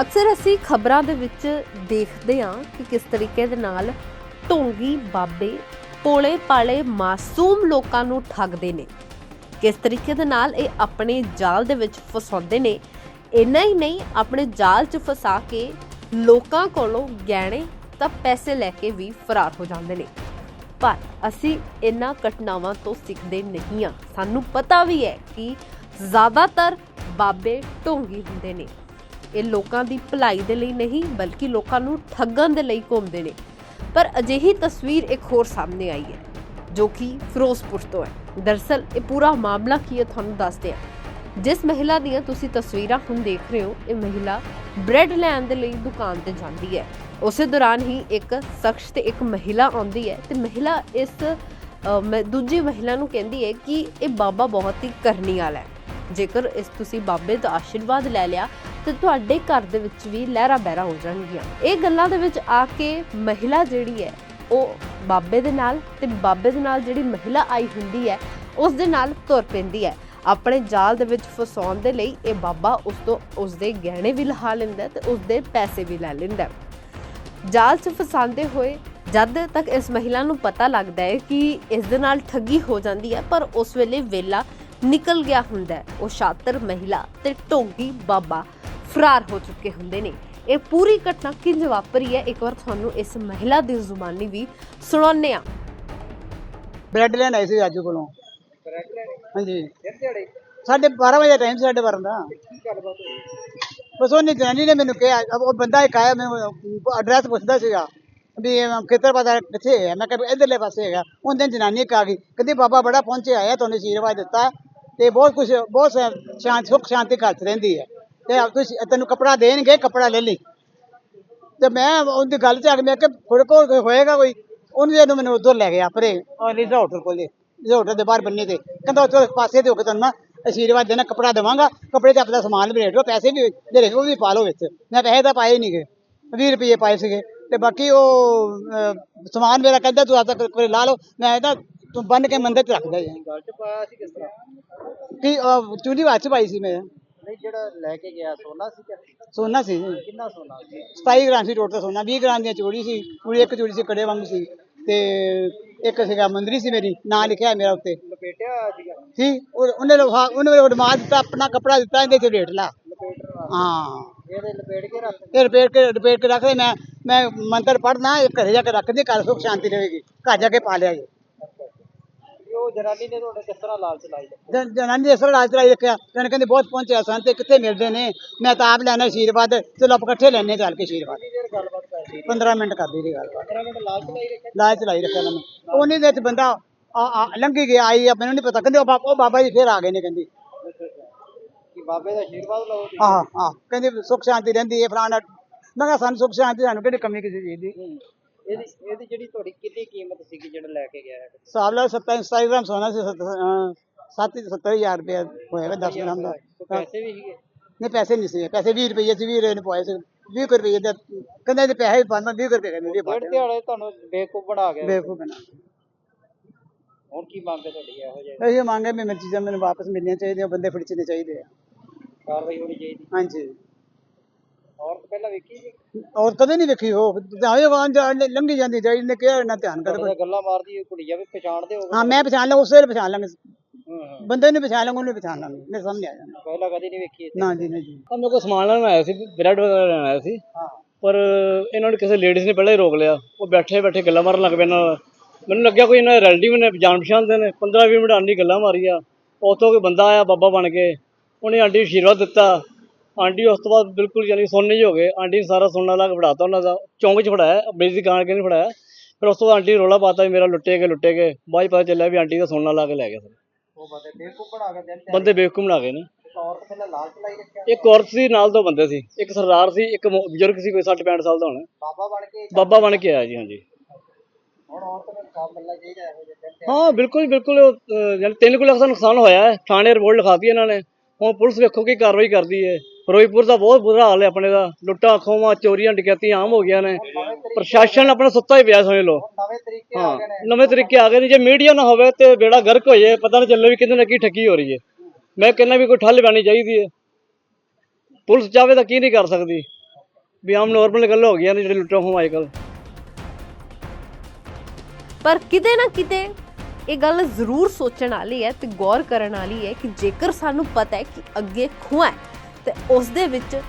ਅਕਸਰ ਅਸੀਂ ਖਬਰਾਂ ਦੇ ਵਿੱਚ ਦੇਖਦੇ ਹਾਂ ਕਿ ਕਿਸ ਤਰੀਕੇ ਦੇ ਨਾਲ ਢੋਂਗੀ, ਬਾਬੇ ਪੋਲੇ ਪਾਲੇ ਮਾਸੂਮ ਲੋਕਾਂ ਨੂੰ ਠੱਗਦੇ ਨੇ। ਕਿਸ ਤਰੀਕੇ ਦੇ ਨਾਲ ਇਹ ਆਪਣੇ ਜਾਲ ਦੇ ਵਿੱਚ ਫਸਾਉਂਦੇ ਨੇ, ਇੰਨਾ ਹੀ ਨਹੀਂ, ਆਪਣੇ ਜਾਲ 'ਚ ਫਸਾ ਕੇ ਲੋਕਾਂ ਕੋਲੋਂ ਗਹਿਣੇ ਤਾਂ ਪੈਸੇ ਲੈ ਕੇ ਵੀ ਫਰਾਰ ਹੋ ਜਾਂਦੇ ਨੇ। ਪਰ ਅਸੀਂ ਇਹਨਾਂ ਘਟਨਾਵਾਂ ਤੋਂ ਸਿੱਖਦੇ ਨਹੀਂ ਆ ਸਾਨੂੰ ਪਤਾ ਵੀ ਹੈ ਕਿ ਜ਼ਿਆਦਾਤਰ ਬਾਬੇ ਢੋਂਗੀ ਹੁੰਦੇ ਨੇ। ਇਹ ਲੋਕਾਂ ਦੀ ਭਲਾਈ ਦੇ ਲਈ ਨਹੀਂ, ਬਲਕਿ ਲੋਕਾਂ ਨੂੰ ਠੱਗਣ ਦੇ ਲਈ ਘੁੰਮਦੇ ਨੇ। ਪਰ ਅਜਿਹੀ ਤਸਵੀਰ ਇੱਕ ਹੋਰ ਸਾਹਮਣੇ ਆਈ ਹੈ, ਜੋ ਕਿ ਫਿਰੋਜ਼ਪੁਰ ਤੋਂ ਹੈ। ਦਰਸਲ, ਇਹ ਪੂਰਾ ਮਾਮਲਾ ਕੀ ਹੈ ਤੁਹਾਨੂੰ ਦੱਸਦੇ ਹਾਂ। ਜਿਸ ਮਹਿਲਾ ਦੀਆਂ ਤੁਸੀਂ ਤਸਵੀਰਾਂ ਹੁਣ ਦੇਖ ਰਹੇ ਹੋ, ਇਹ ਮਹਿਲਾ ਬ੍ਰੈਡ ਲੈਣ ਦੇ ਲਈ ਦੁਕਾਨ ਤੇ ਜਾਂਦੀ ਹੈ। ਉਸੇ ਦੌਰਾਨ ਹੀ ਇੱਕ ਸ਼ਖਸ ਤੇ ਇੱਕ ਮਹਿਲਾ ਆਉਂਦੀ ਹੈ ਤੇ ਮਹਿਲਾ ਇਸ ਮ- ਦੂਜੀ ਮਹਿਲਾ ਨੂੰ ਕਹਿੰਦੀ ਹੈ ਕਿ ਇਹ ਬਾਬਾ ਬਹੁਤ ਹੀ ਕਰਨੀ ਵਾਲਾ ਹੈ। ਜੇਕਰ ਇਸ ਤੁਸੀਂ ਬਾਬੇ ਦਾ ਆਸ਼ੀਰਵਾਦ ਲੈ ਲਿਆ, ਤੇ ਤੁਹਾਡੇ ਘਰ ਦੇ ਵਿੱਚ ਵੀ ਲਹਿਰਾ ਬਹਿਰਾ ਹੋ ਜਾਣਗੀਆਂ। ਇਹ ਗੱਲਾਂ ਦੇ ਵਿੱਚ ਆ ਕੇ ਮਹਿਲਾ ਜਿਹੜੀ ਹੈ, ਉਹ ਬਾਬੇ ਦੇ ਨਾਲ ਤੇ ਬਾਬੇ ਦੇ ਨਾਲ ਜਿਹੜੀ ਮਹਿਲਾ ਆਈ ਹੁੰਦੀ ਹੈ, ਉਸ ਦੇ ਨਾਲ ਤੁਰ ਪੈਂਦੀ ਹੈ। ਆਪਣੇ ਜਾਲ ਦੇ ਵਿੱਚ ਫਸਾਉਣ ਦੇ ਲਈ ਇਹ ਬਾਬਾ ਉਸ ਤੋਂ, ਉਸ ਦੇ ਗਹਿਣੇ ਵੀ ਲਹਾ ਲੈਂਦਾ ਹੈ ਤੇ ਉਸ ਦੇ ਪੈਸੇ ਵੀ ਲੈ ਲੈਂਦਾ ਜਾਲ 'ਚ ਫਸਾਉਂਦੇ ਹੋਏ ਜਦ ਤੱਕ ਇਸ ਮਹਿਲਾ ਨੂੰ ਪਤਾ ਲੱਗਦਾ ਹੈ ਕਿ ਇਸ ਦੇ ਨਾਲ ਠੱਗੀ ਹੋ ਜਾਂਦੀ ਹੈ, ਪਰ ਉਸ ਵੇਲੇ ਵੇਲਾ ਨਿਕਲ ਗਿਆ ਹੁੰਦਾ ਉਹ ਸ਼ਾਤਰ ਮਹਿਲਾ ਤੇ ਢੋਂਗੀ ਬਾਬਾ ਫਰਾਰ ਹੋ ਚੁੱਕੇ ਹੁੰਦੇ ਨੇ। ਇਹ ਪੂਰੀ ਘਟਨਾ ਕਿੰਜ ਵਾਪਰੀ ਹੈ? ਇੱਕ ਵਾਰ ਤੁਹਾਨੂੰ ਇਸ ਮਹਿਲਾ ਦੀ ਜ਼ੁਬਾਨੀ ਵੀ ਸੁਣਾਉਂਦੇ ਆ ਬ੍ਰੈਡ ਲੈਣ ਆਏ ਸੀ ਰਾਜੂ ਕੋਲੋਂ। ਬ੍ਰੈਡ ਲੈਣੇ ਹਾਂਜੀ। ਫਿਰ 12 ਵਜੇ ਟਾਈਮ ਸਾਢੇ 12 ਦਾ ਕੀ ਗੱਲਬਾਤ ਹੋਈ ਬਸ ਉਹਨੇ ਜਨਾਨੀ ਨੇ ਮੈਨੂੰ ਕਿਹਾ ਉਹ ਬੰਦਾ ਇੱਕ ਆਇਆ, ਮੈਨੂੰ ਐਡਰੈਸ ਪੁੱਛਦਾ ਸੀਗਾ ਵੀ ਖੇਤਰ ਪਤਾ ਕਿੱਥੇ ਹੈ? ਮੈਂ ਕਿਹਾ ਵੀ ਇੱਧਰਲੇ ਪਾਸੇ ਹੈਗਾ। ਉਹਦੇ ਜਨਾਨੀ ਇੱਕ ਆ ਗਈ। ਕਹਿੰਦੀ, ਬਾਬਾ ਬੜਾ ਪਹੁੰਚਿਆ, ਆਇਆ, ਤੁਹਾਨੂੰ ਆਸ਼ੀਰਵਾਦ ਦਿੱਤਾ। ਤੇ ਬਹੁਤ ਕੁਝ ਬਹੁਤ ਸ- ਸ਼ਾਂਤ ਸੁੱਖ ਸ਼ਾਂਤੀ ਘਰ 'ਚ ਰਹਿੰਦੀ ਹੈ। ਤੇ ਆਪ ਤੁਸੀਂ ਤੈਨੂੰ ਕਪੜਾ ਦੇਣਗੇ ਕਪੜਾ ਲੈ ਲਈ। ਤੇ ਮੈਂ ਉਹਦੀ ਗੱਲ 'ਚ ਆ ਕੇ ਮੈਂ ਕਿਹਾ ਤੁਹਾਡੇ ਕੋਲ ਹੋਏਗਾ ਕੋਈ? ਉਹਨੇ ਜਦੋਂ ਮੈਨੂੰ ਉਧਰ ਲੈ ਗਿਆ ਪਰੇ ਉਹ ਰਿਜ਼ੋਰਟ ਕੋਲੇ ਹੋਟਲ ਦੇ ਬਾਹਰ ਬੰਨੇ ਤੇ। ਕਹਿੰਦਾ ਉੱਥੇ ਪਾਸੇ ਤੇ ਹੋ ਕੇ ਤੁਹਾਨੂੰ ਮੈਂ ਆਸ਼ੀਰਵਾਦ ਦੇਣਾ ਕਪੜਾ ਦੇਵਾਂਗਾ। ਕਪੜੇ ਤੇ ਆਪਣਾ ਸਮਾਨ ਵੀ ਰੇਟ ਲਓ ਪੈਸੇ ਵੀ ਦੇ ਰਹੇ ਉਹ ਵੀ ਪਾ ਲਓ ਵਿੱਚ। ਮੈਂ ਪੈਸੇ ਤਾਂ ਪਾਏ ਨਹੀਂ ਗਏ 20 ਰੁਪਏ ਪਾਏ ਸੀਗੇ। ਤੇ ਬਾਕੀ ਉਹ ਅਹ, ਸਮਾਨ ਮੇਰਾ ਕਹਿੰਦਾ ਤੂੰ ਆਪਦਾ ਕੋਈ ਲਾ ਲਓ। ਮੈਂ ਇਹਦਾ ਬੰਨ ਕੇ ਮੰਦਰ 'ਚ ਰੱਖਦਾ ਜੀ ਗੱਲ ਚ ਪਾਇਆ ਸੀ ਕਿਸ ਤਰ੍ਹਾਂ? ਕੀ ਅਹ, ਚੂੜੀ ਹੱਥ 'ਚ ਪਾਈ ਸੀ ਮੈਂ। ਨਹੀਂ ਜਿਹੜਾ ਲੈ ਕੇ ਗਿਆ ਸੋਨਾ ਸੀ ਕਿ? ਸੋਨਾ ਸੀ। ਜੀ ਕਿੰਨਾ ਸੋਨਾ ਸੀ? 27 ਗ੍ਰਾਮ ਸੀ ਟੋਟਲ ਸੋਨਾ 20 ਗ੍ਰਾਮ ਦੀਆਂ ਚੂੜੀ ਸੀ ਪੂਰੀ ਇੱਕ ਚੂੜੀ ਸੀ ਕੜੇ ਵਾਂਗੂ ਸੀ। ਤੇ ਇੱਕ ਸੀਗਾ ਮੰਦਰੀ ਸੀ ਮੇਰੀ ਨਾਂ ਲਿਖਿਆ ਮੇਰਾ ਉੱਤੇ। ਲਪੇਟਿਆ ਹੋਇਆ ਸੀਗਾ? ਸੀ ਉਹ- ਉਹਨੇ ਲੋਹਾ ਉਹਨੇ ਮੈਨੂੰ ਦਿੱਤਾ ਆਪਣਾ ਕੱਪੜਾ ਦਿੱਤਾ ਇਹਦੇ ਤੇ ਰੇਟ ਲਾ। ਨਾਲ ਹਾਂ। ਇਹਦੇ ਲਪੇਟ ਕੇ ਰੱਖ ਇਹ ਰਿਪੇਅਰ ਕੇ ਰਿਪੇਅਰ ਕੇ ਰੱਖਦੇ ਮੈਂ ਮੈਂ ਮੰਤਰ ਪੜਨਾ ਇਹ ਘਰੇ ਜਾ ਕੇ ਰੱਖਦੇ ਘਰ ਸੁਖ ਸ਼ਾਂਤੀ ਰਹੇਗੀ ਘਰ ਜਾ ਕੇ ਪਾ ਲਿਆ ਜੀ ਤੇ ਉਹ ਜਨਾਨੀ ਨੇ ਤੁਹਾਡੇ ਕਿਸ ਤਰ੍ਹਾਂ ਲਾਲਚ ਲਾਈ ਜਨ- ਜਨਾਨੀ ਨੇ ਇਸ ਤਰ੍ਹਾਂ ਰਾਜ ਚਲਾਈ ਰੱਖਿਆ। ਜਨ ਕਹਿੰਦੇ ਬਹੁਤ ਪਹੁੰਚਿਆ ਸਨ ਤੇ ਕਿੱਥੇ ਮਿਲਦੇ ਨੇ? ਮੈਂ ਤਾਂ ਆਪ ਲੈਣਾ ਆਸ਼ੀਰਵਾਦ ਚਲੋ ਆਪਾਂ ਇਕੱਠੇ ਲੈਣੇ ਚੱਲ ਕੇ ਆਸ਼ੀਰਵਾਦ ਕਿੰਨੀ ਦੇਰ ਗੱਲਬਾਤ ਕਰਦੀ 15 ਮਿੰਟ ਕਰਦੀ ਰਹੀ ਗੱਲ 15 ਮਿੰਟ ਲਾਲਚ ਲਾਈ ਰੱਖਿਆ? ਲਾਜ ਚਲਾਈ ਰੱਖਿਆ ਉਹਨਾਂ ਨੇ। ਉਹਨੇ ਦੇ ਵਿੱਚ ਬੰਦਾ ਆ- ਆ- ਲੰਘੀ ਗਿਆ ਆਈ ਆ ਮੈਨੂੰ ਨਹੀਂ ਪਤਾ। ਕਹਿੰਦੇ ਉਹ ਬਾਬਾ ਉਹ ਬਾਬਾ ਜੀ ਫੇਰ ਆ ਗਏ ਨੇ ਕਹਿੰਦੀ। ਕਿ ਬਾਬੇ ਦਾ ਆਸ਼ੀਰਵਾਦ ਲਓ ਜੀ ਆਹ ਆਹ ਕਹਿੰਦੇ ਸੁਖ ਸ਼ਾਂਤੀ ਰਹਿੰਦੀ ਹੈ ਫਲਾਣਾ। ਮੈਂ ਕਿਹਾ ਸਾਨੂੰ ਸੁਖ ਸ਼ਾਂਤੀ ਸਾਨੂੰ ਕਿਹੜੀ ਕਮੀ ਕਿਸੇ ਚੀਜ਼ ਦੀ? ਹੂੰ। ਇਹਦੀ ਇਹਦੀ ਜਿਹੜੀ ਤੁਹਾਡੀ ਕਿੰਨੀ ਕੀਮਤ ਸੀਗੀ ਜਿਹੜਾ ਲੈ ਕੇ ਗਿਆ ਹੈ? ਹਿਸਾਬ ਲਾ 27 27 ਗ੍ਰਾਮ ਸੋਨਾ ਸੀ 7 70000 ਰੁਪਏ ਹੋਏਗਾ 10 ਗ੍ਰਾਮ ਦਾ। ਪੈਸੇ ਵੀ ਸੀਗੇ? ਨਹੀਂ ਪੈਸੇ ਨਹੀਂ ਸੀ ਪੈਸੇ 20 ਰੁਪਏ ਸੀ 20 ਰੁਪਏ ਨੇ ਪਵਾਏ ਸੀ। 20 ਰੁਪਏ ਦੇ ਕਹਿੰਦੇ ਇਹਦੇ ਪੈਸੇ ਬੰਦ 20 ਰੁਪਏ ਕਹਿੰਦੇ ਵੀ ਡੇਢ ਦਿਹਾੜੇ ਤੁਹਾਨੂੰ ਬੇਵਕੂਫ ਬਣਾ ਗਿਆ ਬੇਵਕੂਫ ਬਣਾ ਹੁਣ ਕੀ ਮੰਗ ਹੈ ਤੁਹਾਡੀ ਇਹੋ ਜਿਹੇ? ਇਹ ਮੰਗੇ ਵੀ ਮੇਰੀ ਚੀਜ਼ਾਂ ਮੈਨੂੰ ਵਾਪਸ ਮਿਲਣੀਆਂ ਚਾਹੀਦੀਆਂ ਬੰਦੇ ਫੜਚਣੇ ਚਾਹੀਦੇ ਆ। ਕਾਰਵਾਈ ਹੋਣੀ ਚਾਹੀਦੀ। ਹਾਂਜੀ। ਔਰਤ ਪਹਿਲਾਂ ਵੇਖੀ ਜੀ ਔਰ ਕਦੇ ਨਹੀਂ ਵੇਖੀ ਉਹ। ਜਾਵੇ ਵਾਂ ਲੰਘੀ ਜਾਂਦੀ ਜਾਈ ਨੇ ਕਿਹਾ ਨਾ ਧਿਆਨ ਕਰ ਨਾਲ ਗੱਲਾਂ ਮਾਰਦੀ ਕੁੜੀਆਂ ਵੀ ਪਛਾਣਦੇ ਹੋ ਹਾਂ ਮੈਂ ਪਛਾਣ ਲਾਂ ਉਸੇ ਵੇਲੇ ਪਛਾਣ ਲਾਂਗੇ। ਹੂੰ ਹੂੰ। ਬੰਦੇ ਨੂੰ ਪਛਾਣ ਲਾਂਗੇ ਉਹਨੂੰ ਪਛਾਣ ਲਾਂਗੇ। ਮੇਰੇ ਸਾਹਮਣੇ ਆ ਜਾਣਾ ਪਹਿਲਾਂ ਕਦੀ ਨਹੀਂ ਵੇਖੀ ਇੱਥੇ? ਨਾ ਜੀ ਨਾ ਜੀ। ਮੇਰੇ ਕੋਲ ਸਮਾਨ ਲੈਣ ਆਇਆ ਸੀ ਬ੍ਰੈਡ ਵਗੈਰਾ ਲੈਣ ਆਇਆ ਸੀ। ਹਾਂ। ਪਰ ਇਹਨਾਂ ਨੇ ਕਿਸੇ ਲੇਡੀਜ਼ ਨੇ ਪਹਿਲਾਂ ਹੀ ਰੋਕ ਲਿਆ। ਉਹ ਬੈਠੇ ਬੈਠੇ ਗੱਲਾਂ ਮਾਰਨ ਲੱਗ ਪਏ ਨਾਲ। ਮੈਨੂੰ ਲੱਗਿਆ ਕੋਈ ਇਹਨਾਂ ਦੇ ਰਿਲੇਟਿਵ ਨੇ ਜਾਣ ਪਛਾਣ ਦੇ ਨੇ। 15 20 ਮਿੰਟ ਆਂਟੀ ਗੱਲਾਂ ਮਾਰੀਆਂ। ਉੱਥੋਂ ਕੋਈ ਬੰਦਾ ਆਇਆ ਬਾਬਾ ਬਣ ਕੇ। ਉਹਨੇ ਆਂਟੀ ਆਸ਼ੀਰਵਾਦ ਦਿੱਤਾ। ਆਂਟੀ ਉਸ ਤੋਂ ਬਾਅਦ ਬਿਲਕੁਲ ਯਾਨੀ ਸੋਨੇ ਹੀ ਹੋ ਗਏ ਆਂਟੀ ਨੇ ਸਾਰਾ ਸੋਨਾ ਲਾ ਕੇ ਫੜਾਤਾ ਉਹਨਾਂ ਦਾ ਚੌਂਕ 'ਚ ਫੜਾਇਆ ਮੇਰੀ ਦੁਕਾਨ ਕੇ ਨਹੀਂ ਫੜਾਇਆ। ਫਿਰ ਉਸ ਤੋਂ ਬਾਅਦ ਆਂਟੀ ਨੇ ਰੋਲਾ ਪਾਤਾ ਵੀ ਮੇਰਾ ਲੁੱਟੇ ਗਏ ਲੁੱਟੇ ਗਏ। ਬਾਅਦ 'ਚ ਪਤਾ ਚੱਲਿਆ ਵੀ ਆਂਟੀ ਦਾ ਸੋਨਾ ਲਾ ਕੇ ਲੈ ਗਏ ਉਹ ਬੰਦੇ ਬੇਵਕੂਫ ਬਣਾ ਕੇ ਦਿਨ ਬੰਦੇ ਬੇਵਕੂਫ ਬਣਾ ਗਏ ਨੇ। ਇੱਕ ਔਰਤ ਪਹਿਲਾਂ ਲਾਲਚ ਲਾਈ ਰੱਖਿਆ? ਇੱਕ ਔਰਤ ਸੀ ਨਾਲ ਦੋ ਬੰਦੇ ਸੀ। ਇੱਕ ਸਰਦਾਰ ਸੀ ਇੱਕ ਮ- ਬਜ਼ੁਰਗ ਸੀ ਕੋਈ 60 65 ਸਾਲ ਦਾ ਹੋਣਾ। ਬਾਬਾ ਬਣ ਕੇ ਬਾਬਾ ਬਣ ਕੇ ਆਇਆ ਜੀ ਹਾਂਜੀ। ਹੁਣ ਔਰਤ ਨੂੰ ਇਨਸਾਫ ਮਿਲਣਾ ਚਾਹੀਦਾ ਇਹੋ ਜਿਹੇ ਦਿਨ ਤੇ? ਹਾਂ ਬਿਲਕੁਲ ਬਿਲਕੁਲ। ਅਹ, ਯਾਨੀ ਤਿੰਨ ਕੁ ਲੱਖ ਦਾ ਨੁਕਸਾਨ ਹੋਇਆ ਹੈ। ਥਾਣੇ ਰਿਪੋਰਟ ਲਿਖਾਤੀ ਇਹਨਾਂ ਨੇ। ਹੁਣ ਪੁਲਿਸ ਵੇਖੋ ਕੀ ਕਾਰਵਾਈ ਕਰਦੀ ਹੈ। ਫਿਰੋਜ਼ਪੁਰ ਦਾ ਬਹੁਤ ਬੁਰਾ ਹਾਲ ਹੈ ਆਪਣੇ ਦਾ। ਲੁੱਟਾਂ ਖੋਵਾਂ ਚੋਰੀਆਂ ਡਕੈਤੀਆਂ ਆਮ ਹੋ ਗਈਆਂ ਨੇ। ਪ੍ਰਸ਼ਾਸਨ ਆਪਣਾ ਸੁੱਤਾ ਹੀ ਪਿਆ ਸਮਝ ਲਓ। ਨਵੇਂ ਤਰੀਕੇ ਆ ਹਾਂ ਗਏ ਨੇ। ਨਵੇਂ ਤਰੀਕੇ ਆ ਗਏ ਨੇ। ਜੇ ਮੀਡੀਆ ਨਾ ਹੋਵੇ ਤੇ ਬੇੜਾ ਗਰਕ ਹੋ ਜਾਏ। ਪਤਾ ਨਾ ਚੱਲੇ ਵੀ ਕਿਤੇ ਨਾ ਕੀ ਠੱਗੀ ਹੋ ਰਹੀ ਹੈ। ਮੈਂ ਕਹਿੰਦਾ ਵੀ ਕੋਈ ਠੱਲ ਪੈਣੀ ਚਾਹੀਦੀ ਹੈ। ਪੁਲਿਸ ਚਾਹਵੇ ਤਾਂ ਕੀ ਨਹੀਂ ਕਰ ਸਕਦੀ। ਵੀ ਆਮ ਨੋਰਮਲ ਗੱਲ ਹੋ ਗਈਆਂ ਨੇ ਜਿਹੜੇ ਲੁੱਟਾਂ ਖੋਹ ਅੱਜ ਕੱਲ੍ਹ ਪਰ ਕਿਤੇ ਨਾ ਕਿਤੇ ਇਹ ਗੱਲ ਜ਼ਰੂਰ ਸੋਚਣ ਵਾਲੀ ਹੈ ਤੇ ਗੌਰ ਕਰਨ ਵਾਲੀ ਹੈ ਕਿ ਜੇਕਰ ਸਾਨੂੰ ਪਤਾ ਹੈ ਕਿ ਅੱਗੇ ਖੂਹਾਂ ਹੈ ਤੇ ਉਸ ਦੇ ਵਿੱਚ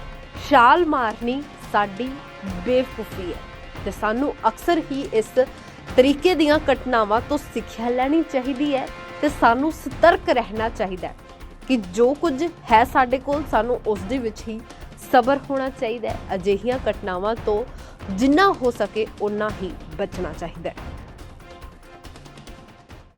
ਛਾਲ ਮਾਰਨੀ ਸਾਡੀ ਬੇਵਕੂਫੀ ਹੈ। ਤੇ ਸਾਨੂੰ ਅਕਸਰ ਹੀ ਇਸ ਤਰੀਕੇ ਦੀਆਂ ਘਟਨਾਵਾਂ ਤੋਂ ਸਿੱਖਿਆ ਲੈਣੀ ਚਾਹੀਦੀ ਹੈ ਤੇ ਸਾਨੂੰ ਸਤਰਕ ਰਹਿਣਾ ਚਾਹੀਦਾ ਹੈ ਕਿ ਜੋ ਕੁਝ ਹੈ ਸਾਡੇ ਕੋਲ, ਸਾਨੂੰ ਉਸ ਦੇ ਵਿੱਚ ਹੀ ਸਬਰ ਹੋਣਾ ਚਾਹੀਦਾ ਹੈ। ਅਜਿਹੀਆਂ ਘਟਨਾਵਾਂ ਤੋਂ ਜਿੰਨਾ ਹੋ ਸਕੇ ਉਨਾ ਹੀ ਬਚਣਾ ਚਾਹੀਦਾ ਹੈ।